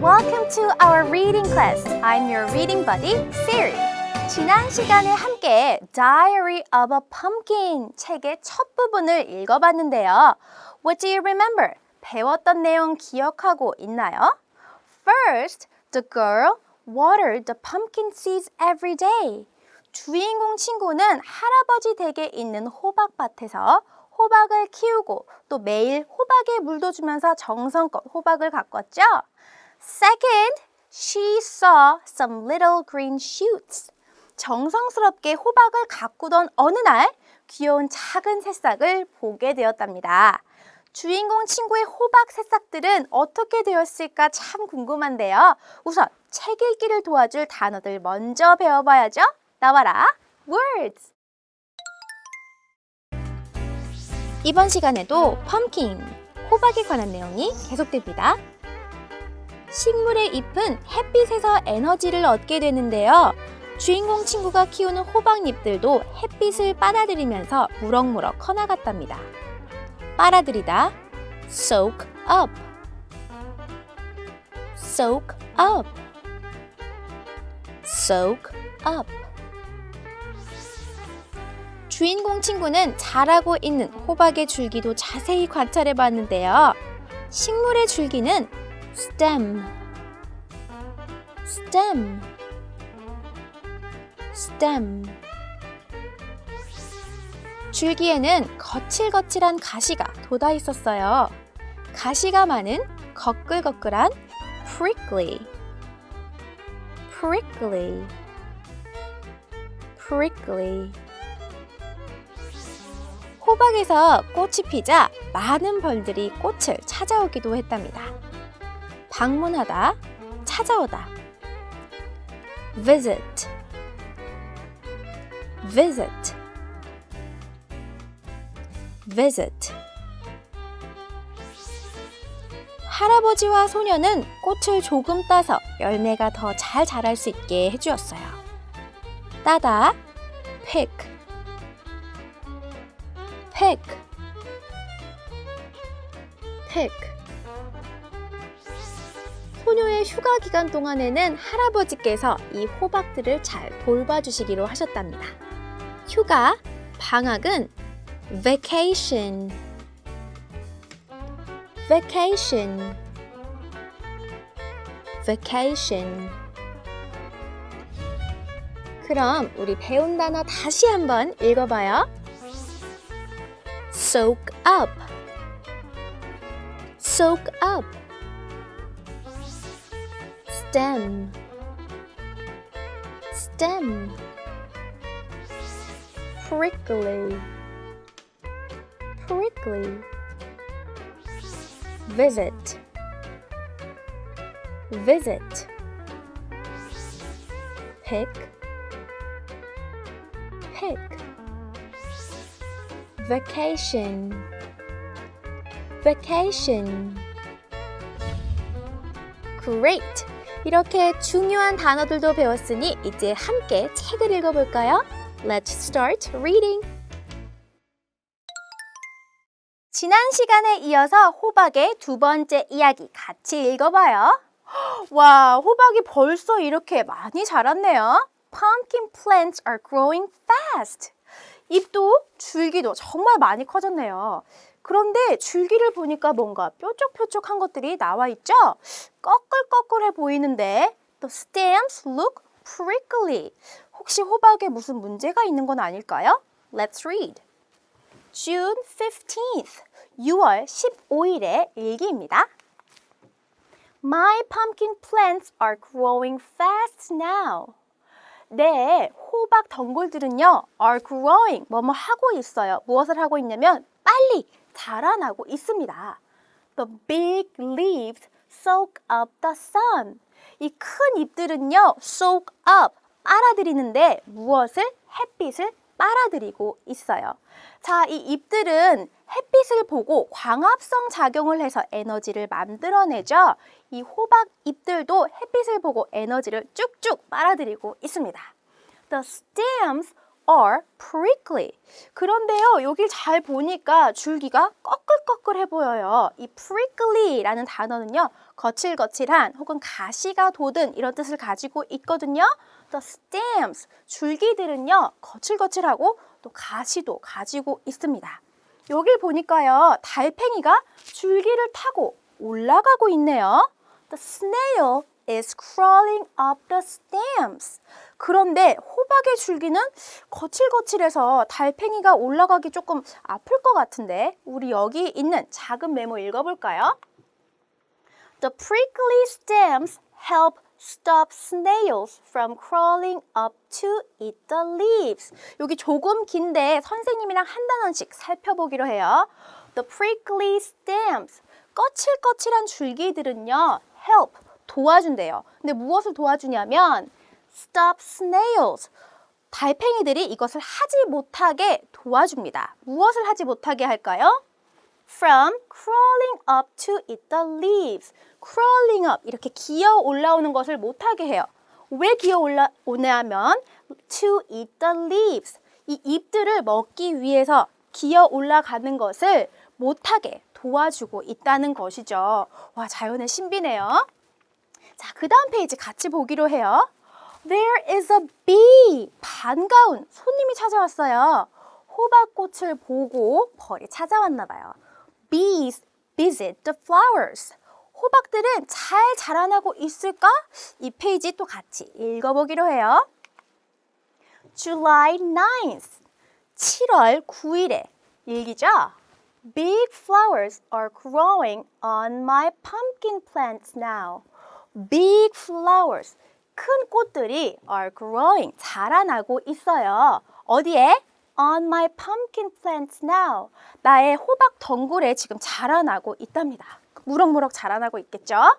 Welcome to our reading class. I'm your reading buddy, Siri. 지난 시간에 함께 Diary of a Pumpkin 책의 첫 부분을 읽어봤는데요. What do you remember? 배웠던 내용 기억하고 있나요? First, the girl watered the pumpkin seeds every day. 주인공 친구는 할아버지 댁에 있는 호박밭에서 호박을 키우고 또 매일 호박에 물도 주면서 정성껏 호박을 가꿨죠. Second, she saw some little green shoots. 정성스럽게 호박을 가꾸던 어느 날 귀여운 작은 새싹을 보게 되었답니다. 주인공 친구의 호박 새싹들은 어떻게 되었을까 참 궁금한데요. 우선 책 읽기를 도와줄 단어들 먼저 배워봐야죠. 나와라. words. 이번 시간에도 펌킨, 호박에 관한 내용이 계속됩니다. 식물의 잎은 햇빛에서 에너지를 얻게 되는데요. 주인공 친구가 키우는 호박잎들도 햇빛을 빨아들이면서 무럭무럭 커나갔답니다. 빨아들이다, soak up, soak up, soak up. 주인공 친구는 자라고 있는 호박의 줄기도 자세히 관찰해 봤는데요. 식물의 줄기는 stem, stem, stem. 줄기에는 거칠거칠한 가시가 돋아 있었어요. 가시가 많은 거끌거끌한 prickly, prickly, prickly. 호박에서 꽃이 피자 많은 벌들이 꽃을 찾아오기도 했답니다. 방문하다, 찾아오다. visit, visit, visit. 할아버지와 소녀는 꽃을 조금 따서 열매가 더 잘 자랄 수 있게 해주었어요. 따다, pick, pick, pick. 소녀의 휴가 기간 동안에는 할아버지께서 이 호박들을 잘 돌봐주시기로 하셨답니다. 휴가, 방학은 vacation, vacation, vacation. 그럼 우리 배운 단어 다시 한번 읽어봐요. soak up, soak up. Stem, stem. prickly, prickly. visit, visit. pick, pick. vacation, vacation. Great! 이렇게 중요한 단어들도 배웠으니 이제 함께 책을 읽어볼까요? Let's start reading. 지난 시간에 이어서 호박의 두 번째 이야기 같이 읽어봐요. 와, 호박이 벌써 이렇게 많이 자랐네요. Pumpkin plants are growing fast. 잎도 줄기도 정말 많이 커졌네요. 그런데 줄기를 보니까 뭔가 뾰족뾰족한 것들이 나와 있죠? 꺼끌꺼끌해 보이는데 The stems look prickly. 혹시 호박에 무슨 문제가 있는 건 아닐까요? Let's read. June 15th. 6월 15일의 일기입니다. My pumpkin plants are growing fast now. 네, 호박 덩굴들은요, are growing, 뭐뭐 하고 있어요. 무엇을 하고 있냐면, 빨리 자라나고 있습니다. The big leaves soak up the sun. 이 큰 잎들은요, soak up, 빨아들이는데 무엇을? 햇빛을 빨아들이고 있어요. 자, 이 잎들은 햇빛을 보고 광합성 작용을 해서 에너지를 만들어내죠. 이 호박 잎들도 햇빛을 보고 에너지를 쭉쭉 빨아들이고 있습니다. The stems are prickly. 그런데요, 여길 잘 보니까 줄기가 꺼끌꺼끌해 보여요. 이 prickly라는 단어는요, 거칠거칠한 혹은 가시가 돋은 이런 뜻을 가지고 있거든요. The stems, 줄기들은요, 거칠거칠하고 또 가시도 가지고 있습니다. 여길 보니까요, 달팽이가 줄기를 타고 올라가고 있네요. The snail is crawling up the stems. 그런데 호박의 줄기는 거칠거칠해서 달팽이가 올라가기 조금 아플 것 같은데 우리 여기 있는 작은 메모 읽어볼까요? The prickly stems help stop snails from crawling up to eat the leaves. 여기 조금 긴데 선생님이랑 한 단원씩 살펴보기로 해요. The prickly stems. 거칠거칠한 줄기들은요, help, 도와준대요. 근데 무엇을 도와주냐면, stop snails. 달팽이들이 이것을 하지 못하게 도와줍니다. 무엇을 하지 못하게 할까요? From crawling up to eat the leaves. crawling up 이렇게 기어 올라오는 것을 못하게 해요. 왜 기어 올라오냐면 to eat the leaves. 이 잎들을 먹기 위해서 기어 올라가는 것을 못하게 도와주고 있다는 것이죠. 와, 자연의 신비네요. 자, 그 다음 페이지 같이 보기로 해요. There is a bee. 반가운 손님이 찾아왔어요. 호박꽃을 보고 벌이 찾아왔나 봐요. Bees visit the flowers. 호박들은 잘 자라나고 있을까? 이 페이지 또 같이 읽어보기로 해요. July 9th. 7월 9일에 일기죠? Big flowers are growing on my pumpkin plants now. Big flowers. 큰 꽃들이 are growing. 자라나고 있어요. 어디에? On my pumpkin plants now. 나의 호박 덩굴에 지금 자라나고 있답니다. 무럭무럭 자라나고 있겠죠?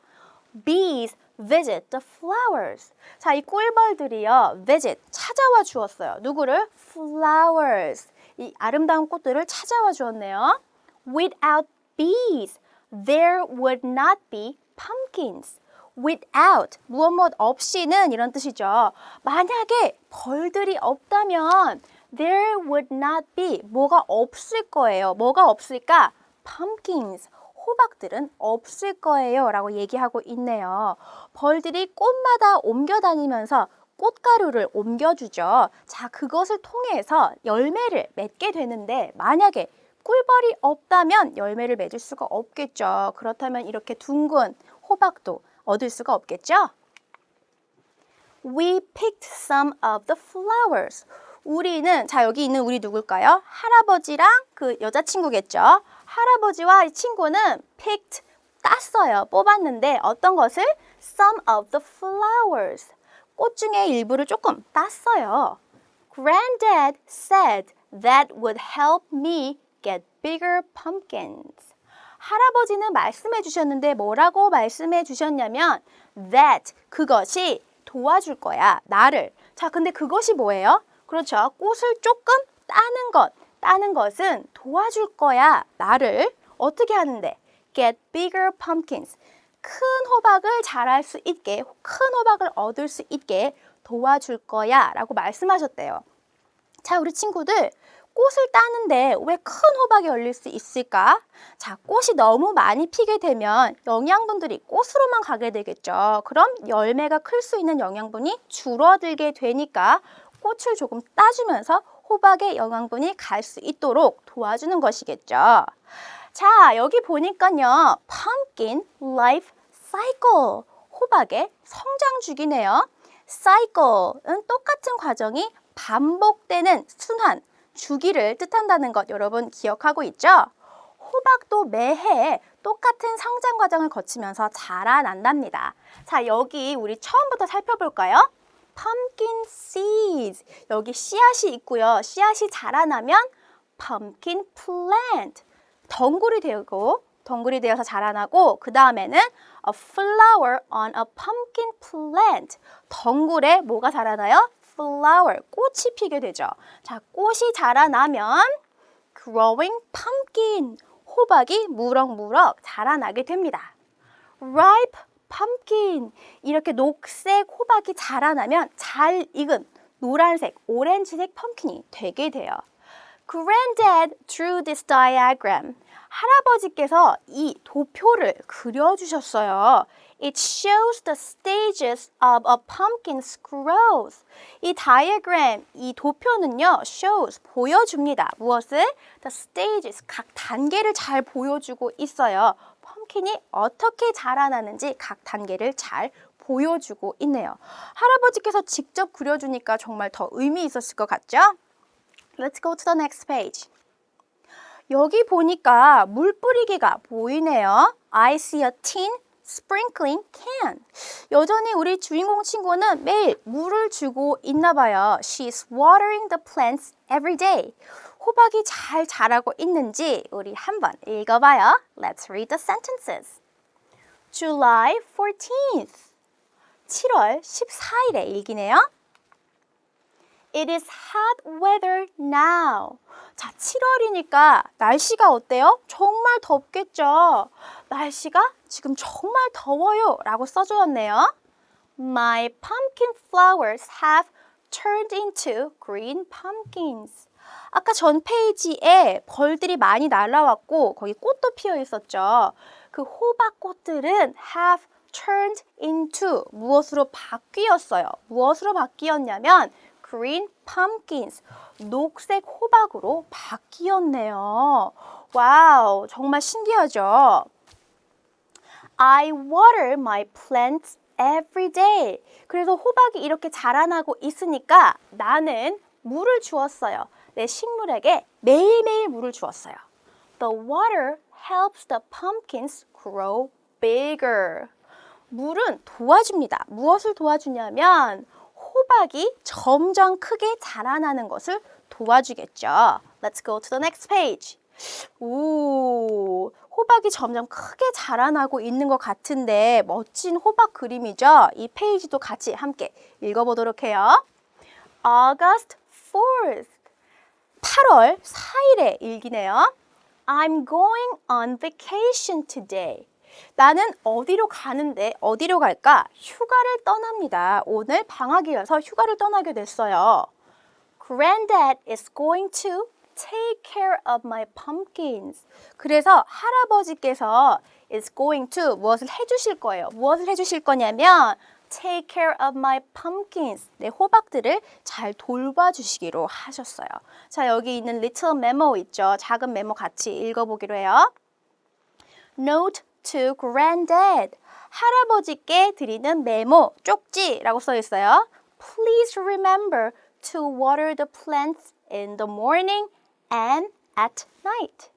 Bees visit the flowers. 자, 이 꿀벌들이요. visit 찾아와 주었어요. 누구를? flowers. 이 아름다운 꽃들을 찾아와 주었네요. Without bees, there would not be pumpkins. Without, 무엇 무엇 없이는 이런 뜻이죠. 만약에 벌들이 없다면 there would not be, 뭐가 없을 거예요. 뭐가 없을까? pumpkins, 호박들은 없을 거예요. 라고 얘기하고 있네요. 벌들이 꽃마다 옮겨 다니면서 꽃가루를 옮겨주죠. 자, 그것을 통해서 열매를 맺게 되는데 만약에 꿀벌이 없다면 열매를 맺을 수가 없겠죠. 그렇다면 이렇게 둥근 호박도 얻을 수가 없겠죠. We picked some of the flowers. 우리는 자 여기 있는 우리 누굴까요? 할아버지랑 그 여자친구겠죠. 할아버지와 이 친구는 picked 땄어요. 뽑았는데 어떤 것을? Some of the flowers. 꽃 중에 일부를 조금 땄어요. Granddad said that would help me get bigger pumpkins. 할아버지는 말씀해 주셨는데 뭐라고 말씀해 주셨냐면 that 그것이 도와줄 거야. 나를. 자, 근데 그것이 뭐예요? 그렇죠. 꽃을 조금 따는 것. 따는 것은 도와줄 거야. 나를 어떻게 하는데? get bigger pumpkins. 큰 호박을 자랄 수 있게, 큰 호박을 얻을 수 있게 도와줄 거야 라고 말씀하셨대요. 자, 우리 친구들, 꽃을 따는데 왜 큰 호박이 열릴 수 있을까? 자, 꽃이 너무 많이 피게 되면 영양분들이 꽃으로만 가게 되겠죠. 그럼 열매가 클 수 있는 영양분이 줄어들게 되니까 꽃을 조금 따주면서 호박의 영양분이 갈 수 있도록 도와주는 것이겠죠. 자, 여기 보니까요. pumpkin life cycle. 호박의 성장 주기네요. cycle은 똑같은 과정이 반복되는 순환, 주기를 뜻한다는 것 여러분 기억하고 있죠? 호박도 매해 똑같은 성장 과정을 거치면서 자라난답니다. 자, 여기 우리 처음부터 살펴볼까요? pumpkin seeds. 여기 씨앗이 있고요. 씨앗이 자라나면 pumpkin plant. 덩굴이 되고 덩굴이 되어서 자라나고 그 다음에는 a flower on a pumpkin plant. 덩굴에 뭐가 자라나요? Flower. 꽃이 피게 되죠. 자, 꽃이 자라나면 growing pumpkin. 호박이 무럭무럭 자라나게 됩니다. ripe pumpkin. 이렇게 녹색 호박이 자라나면 잘 익은 노란색, 오렌지색 펌킨이 되게 돼요. Granddad drew this diagram. 할아버지께서 이 도표를 그려주셨어요. It shows the stages of a pumpkin's growth. 이 다이어그램, 이 도표는요, shows, 보여줍니다. 무엇을? The stages, 각 단계를 잘 보여주고 있어요. 펌킨이 어떻게 자라나는지 각 단계를 잘 보여주고 있네요. 할아버지께서 직접 그려주니까 정말 더 의미 있었을 것 같죠? Let's go to the next page. 여기 보니까 물 뿌리기가 보이네요. I see a tin sprinkling can. 여전히 우리 주인공 친구는 매일 물을 주고 있나 봐요. She's watering the plants every day. 호박이 잘 자라고 있는지 우리 한번 읽어봐요. Let's read the sentences. July 14th. 7월 14일의 일기네요. It is hot weather now. 자, 7월이니까 날씨가 어때요? 정말 덥겠죠. 날씨가 지금 정말 더워요. 라고 써주었네요. My pumpkin flowers have turned into green pumpkins. 아까 전 페이지에 벌들이 많이 날라왔고 거기 꽃도 피어 있었죠. 그 호박꽃들은 have turned into 무엇으로 바뀌었어요. 무엇으로 바뀌었냐면 green pumpkins 녹색 호박으로 바뀌었네요. 와우, 정말 신기하죠? I water my plants every day. 그래서 호박이 이렇게 자라나고 있으니까 나는 물을 주었어요. 내 식물에게 매일매일 물을 주었어요. The water helps the pumpkins grow bigger. 물은 도와줍니다. 무엇을 도와주냐면 호박이 점점 크게 자라나는 것을 도와주겠죠. Let's go to the next page. 오, 호박이 점점 크게 자라나고 있는 것 같은데 멋진 호박 그림이죠. 이 페이지도 같이 함께 읽어보도록 해요. August 4th. 8월 4일의 일기네요. I'm going on vacation today. 나는 어디로 가는데 어디로 갈까? 휴가를 떠납니다. 오늘 방학이어서 휴가를 떠나게 됐어요. Granddad is going to take care of my pumpkins. 그래서 할아버지께서 is going to 무엇을 해주실 거예요. 무엇을 해주실 거냐면 take care of my pumpkins. 내 호박들을 잘 돌봐주시기로 하셨어요. 자, 여기 있는 little memo 있죠. 작은 메모 같이 읽어보기로 해요. Note to granddad. 할아버지께 드리는 메모, 쪽지라고 써 있어요. Please remember to water the plants in the morning and at night.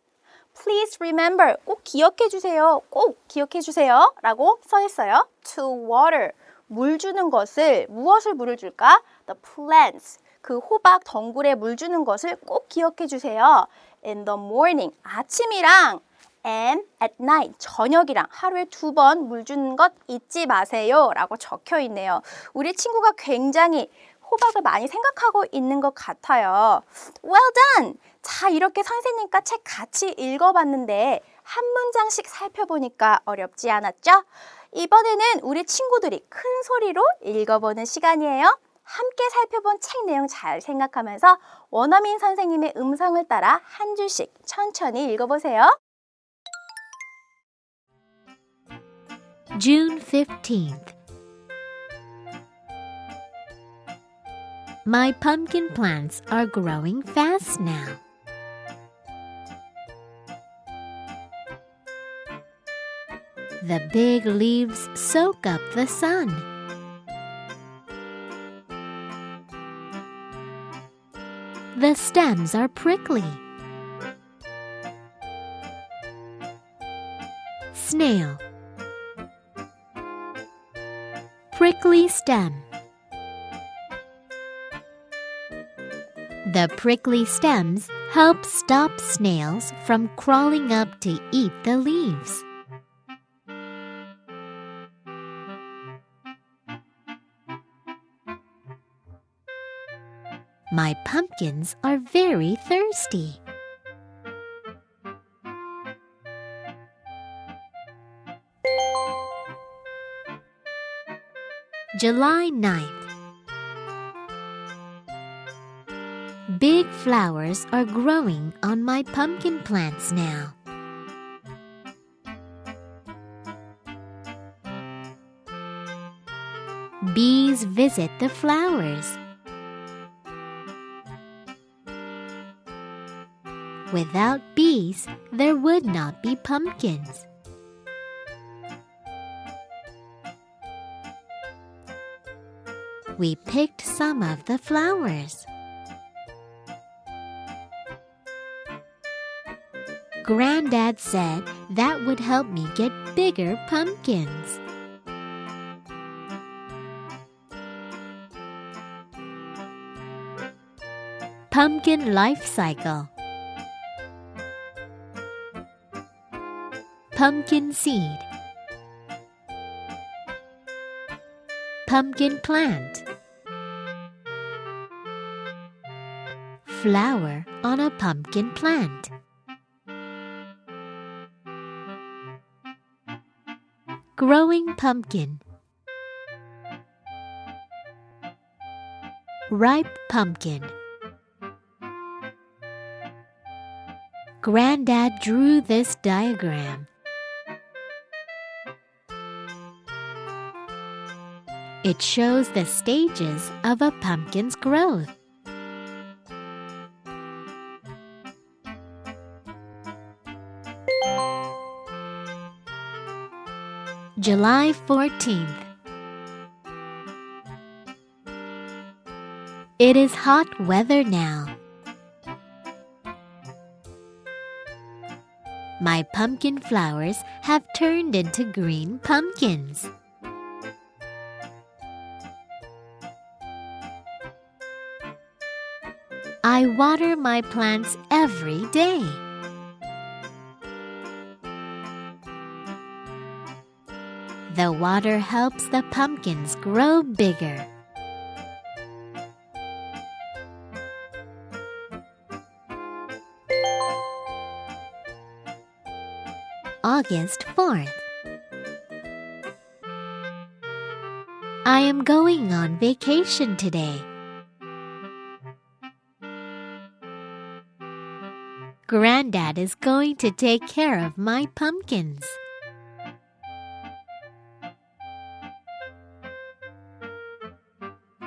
Please remember. 꼭 기억해 주세요. 꼭 기억해 주세요. 라고 써 있어요. To water. 물 주는 것을 무엇을 물을 줄까? The plants. 그 호박 덩굴에 물 주는 것을 꼭 기억해 주세요. In the morning. 아침이랑 and at night 저녁이랑 하루에 두 번 물 주는 것 잊지 마세요 라고 적혀 있네요. 우리 친구가 굉장히 호박을 많이 생각하고 있는 것 같아요. Well done! 자, 이렇게 선생님과 책 같이 읽어봤는데 한 문장씩 살펴보니까 어렵지 않았죠? 이번에는 우리 친구들이 큰 소리로 읽어보는 시간이에요. 함께 살펴본 책 내용 잘 생각하면서 원어민 선생님의 음성을 따라 한 줄씩 천천히 읽어보세요. June 15th. My pumpkin plants are growing fast now. The big leaves soak up the sun. The stems are prickly. Snail Prickly stem The prickly stems help stop snails from crawling up to eat the leaves. My pumpkins are very thirsty. July 9th. Big flowers are growing on my pumpkin plants now. Bees visit the flowers. Without bees, there would not be pumpkins. We picked some of the flowers. Granddad said that would help me get bigger pumpkins. Pumpkin life cycle. Pumpkin seed. Pumpkin plant. Flower on a pumpkin plant. Growing pumpkin. Ripe pumpkin. Granddad drew this diagram. It shows the stages of a pumpkin's growth. July 14th. It is hot weather now. My pumpkin flowers have turned into green pumpkins. I water my plants every day. The water helps the pumpkins grow bigger. August 4th. I am going on vacation today. Granddad is going to take care of my pumpkins.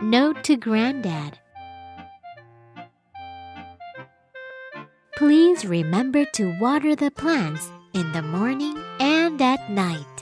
Note to Granddad. Please remember to water the plants in the morning and at night.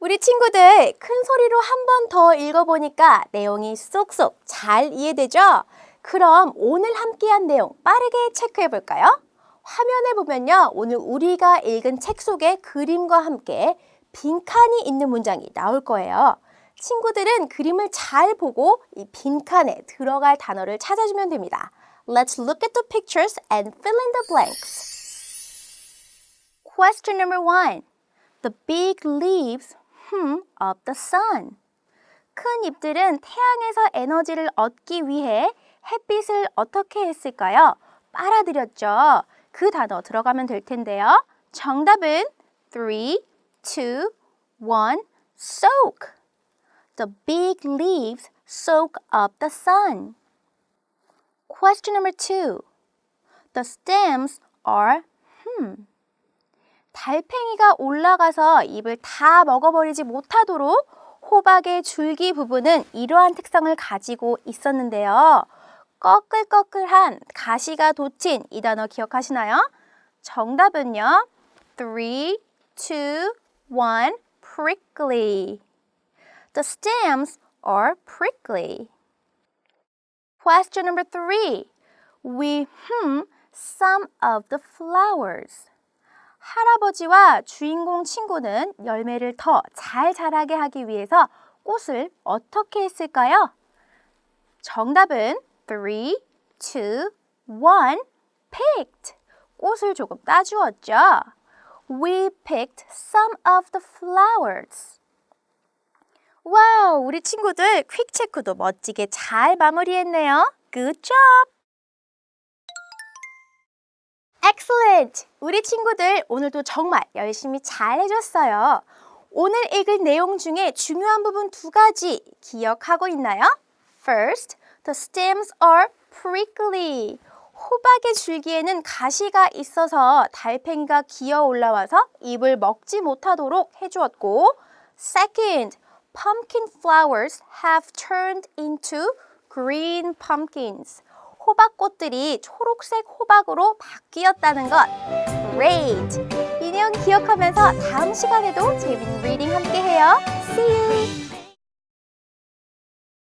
우리 친구들 큰 소리로 한 번 더 읽어보니까 내용이 쏙쏙 잘 이해되죠? 그럼 오늘 함께한 내용 빠르게 체크해 볼까요? 화면에 보면요. 오늘 우리가 읽은 책 속에 그림과 함께 빈칸이 있는 문장이 나올 거예요. 친구들은 그림을 잘 보고 이 빈칸에 들어갈 단어를 찾아주면 됩니다. Let's look at the pictures and fill in the blanks. Question number one. The big leaves hmm, of the sun. 큰 잎들은 태양에서 에너지를 얻기 위해 햇빛을 어떻게 했을까요? 빨아들였죠. 그 단어 들어가면 될 텐데요. 정답은 3, 2, 1, soak. The big leaves soak up the sun. Question number two. The stems are hmm. 달팽이가 올라가서 잎을 다 먹어버리지 못하도록 호박의 줄기 부분은 이러한 특성을 가지고 있었는데요. 꺼끌꺼끌한 가시가 돋친 이 단어 기억하시나요? 정답은요. 3, 2, 1, prickly. The stems are prickly. Question number three. We hmm some of the flowers. 할아버지와 주인공 친구는 열매를 더 잘 자라게 하기 위해서 꽃을 어떻게 했을까요? 정답은 3, 2, 1, picked. 꽃을 조금 따주었죠. We picked some of the flowers. 와우, 우리 친구들 퀵 체크도 멋지게 잘 마무리했네요. Good job! Excellent! 우리 친구들 오늘도 정말 열심히 잘 해줬어요. 오늘 읽을 내용 중에 중요한 부분 두 가지 기억하고 있나요? First, the stems are prickly. 호박의 줄기에는 가시가 있어서 달팽이가 기어 올라와서 잎을 먹지 못하도록 해주었고 Second, pumpkin flowers have turned into green pumpkins. 호박꽃들이 초록색 호박으로 바뀌었다는 것. Great! 이 내용 기억하면서 다음 시간에도 재밌는 리딩 함께 해요. See you!